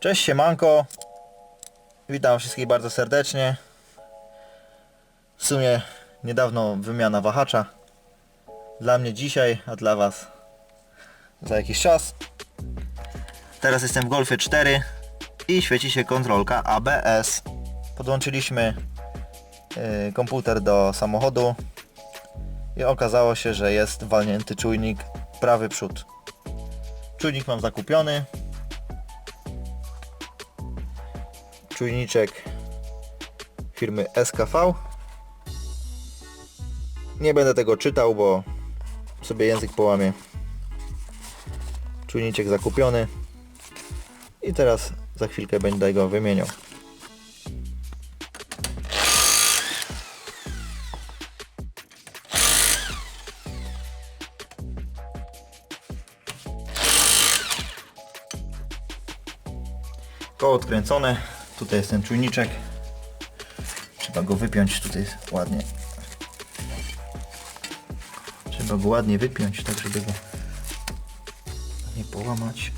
Cześć siemanko. Witam wszystkich bardzo serdecznie. W sumie niedawno wymiana wahacza. Dla mnie dzisiaj, a dla Was za jakiś czas. Teraz jestem w Golfie 4 i świeci się kontrolka ABS. Podłączyliśmy y, komputer do samochodu i okazało się, że jest walnięty czujnik prawy przód. Czujnik mam zakupiony. Czujniczek firmy SKV. Nie będę tego czytał, bo sobie język połamie. Czujniczek zakupiony. I teraz za chwilkę będę go wymieniał. Koło odkręcone. Tutaj jest ten czujniczek. Trzeba go wypiąć. Tutaj ładnie. Trzeba go ładnie wypiąć, tak żeby go nie połamać.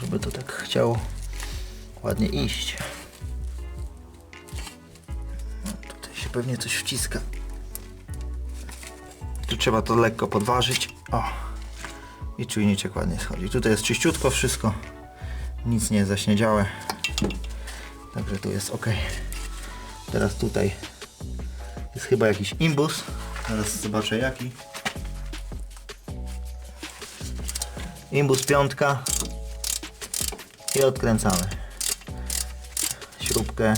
Żeby to tak chciało ładnie iść. Tutaj się pewnie coś wciska. Tu trzeba to lekko podważyć. O. I czujniczek ładnie schodzi. Tutaj jest czyściutko wszystko. Nic nie jest zaśniedziałe. Także tu jest ok. Teraz tutaj jest chyba jakiś imbus. Zaraz zobaczę jaki. Imbus piątka. I odkręcamy. Śrubkę.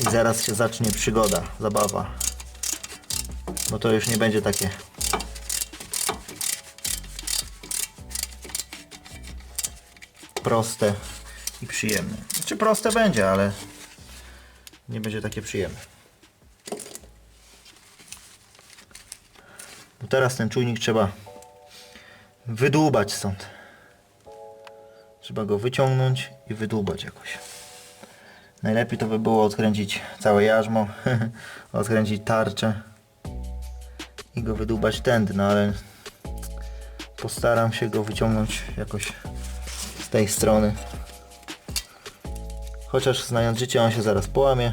I zaraz się zacznie przygoda, zabawa. Bo to już nie będzie takie proste i przyjemne. Znaczy proste będzie, ale nie będzie takie przyjemne. Bo teraz ten czujnik trzeba wydłubać stąd. Trzeba go wyciągnąć i wydłubać jakoś. Najlepiej to by było odkręcić całe jarzmo, odkręcić tarczę i go wydłubać tędy, no ale postaram się go wyciągnąć jakoś tej strony. Chociaż znając życie on się zaraz połamie.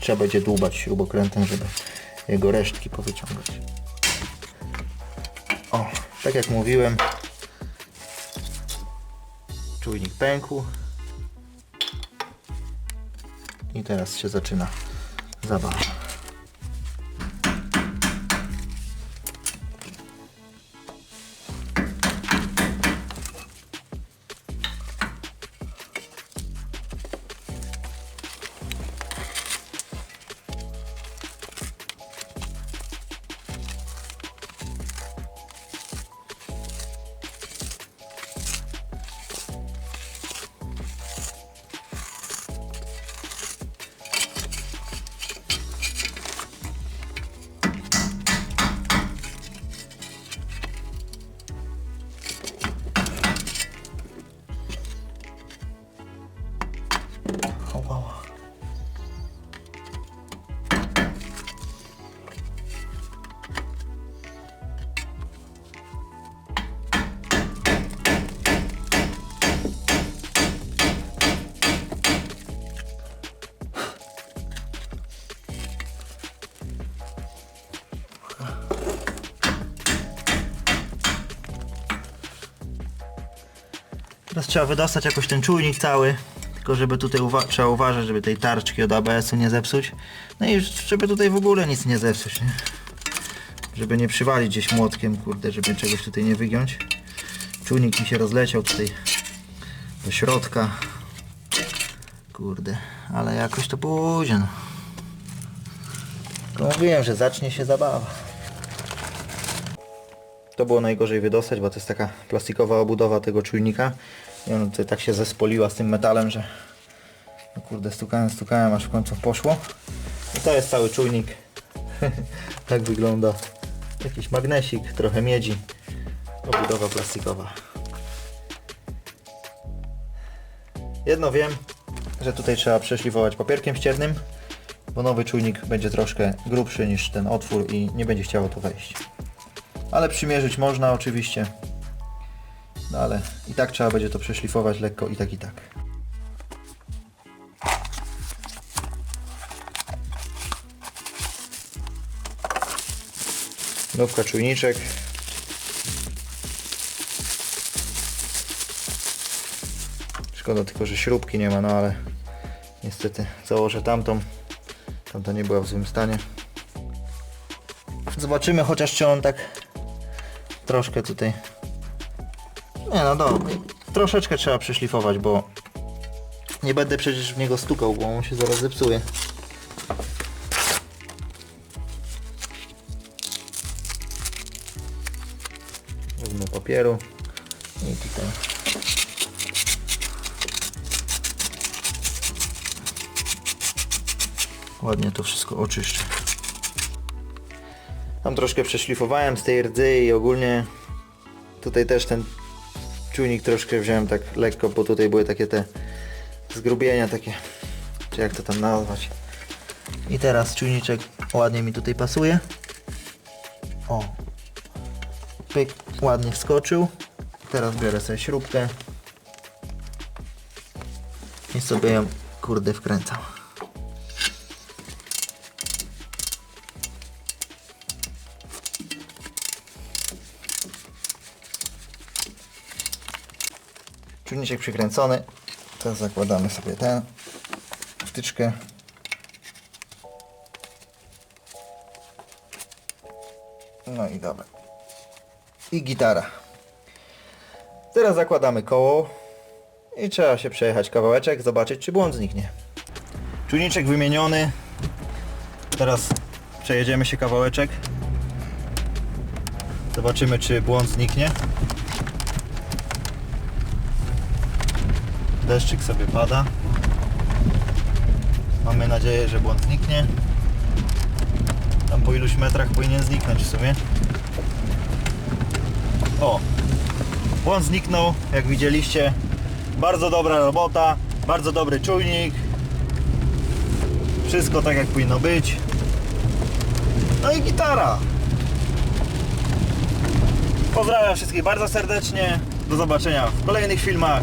Trzeba będzie dłubać śrubokrętem, żeby jego resztki powyciągać. O, tak jak mówiłem, czujnik pękł. I teraz się zaczyna zabawa. Teraz trzeba wydostać jakoś ten czujnik cały. Tylko żeby tutaj uwa trzeba uważać, żeby tej tarczki od ABS-u nie zepsuć. No i żeby tutaj w ogóle nic nie zepsuć, nie? Żeby nie przywalić gdzieś młotkiem, kurde, żeby czegoś tutaj nie wygiąć. Czujnik mi się rozleciał tutaj do środka. Kurde, ale jakoś to pójdzie, mówiłem, że zacznie się zabawa. To było najgorzej wydostać, bo to jest taka plastikowa obudowa tego czujnika. I ona tutaj tak się zespoliła z tym metalem, że no kurde, stukałem, stukałem, aż w końcu poszło. I to jest cały czujnik. tak wygląda. Jakiś magnesik, trochę miedzi. Obudowa plastikowa. Jedno wiem, że tutaj trzeba przeszlifować papierkiem ściernym, bo nowy czujnik będzie troszkę grubszy niż ten otwór i nie będzie chciało tu wejść. Ale przymierzyć można oczywiście. No ale i tak trzeba będzie to przeszlifować lekko i tak i tak. Nówka czujniczek. Szkoda tylko, że śrubki nie ma, no ale niestety założę tamtą. Tamta nie była w złym stanie. Zobaczymy chociaż czy on tak troszkę tutaj... Nie no dobra, troszeczkę trzeba przeszlifować, bo nie będę przecież w niego stukał, bo on się zaraz zepsuje. Wezmę papieru i tutaj. Ładnie to wszystko oczyszczę. Tam troszkę przeszlifowałem z tej rdzy i ogólnie tutaj też ten czujnik troszkę wziąłem tak lekko, bo tutaj były takie te zgrubienia takie, czy jak to tam nazwać. I teraz czujniczek ładnie mi tutaj pasuje. O, pyk, ładnie wskoczył. Teraz biorę sobie śrubkę i sobie ją kurde wkręcam. Czujniczek przykręcony. Teraz zakładamy sobie tę wtyczkę. No i dobra. I gitara. Teraz zakładamy koło i trzeba się przejechać kawałeczek, zobaczyć czy błąd zniknie. Czujniczek wymieniony. Teraz przejedziemy się kawałeczek. Zobaczymy czy błąd zniknie. Deszczyk sobie pada. Mamy nadzieję, że błąd zniknie. Tam po iluś metrach powinien zniknąć w sumie. O! Błąd zniknął, jak widzieliście. Bardzo dobra robota, bardzo dobry czujnik. Wszystko tak jak powinno być. No i gitara. Pozdrawiam wszystkich bardzo serdecznie. Do zobaczenia w kolejnych filmach.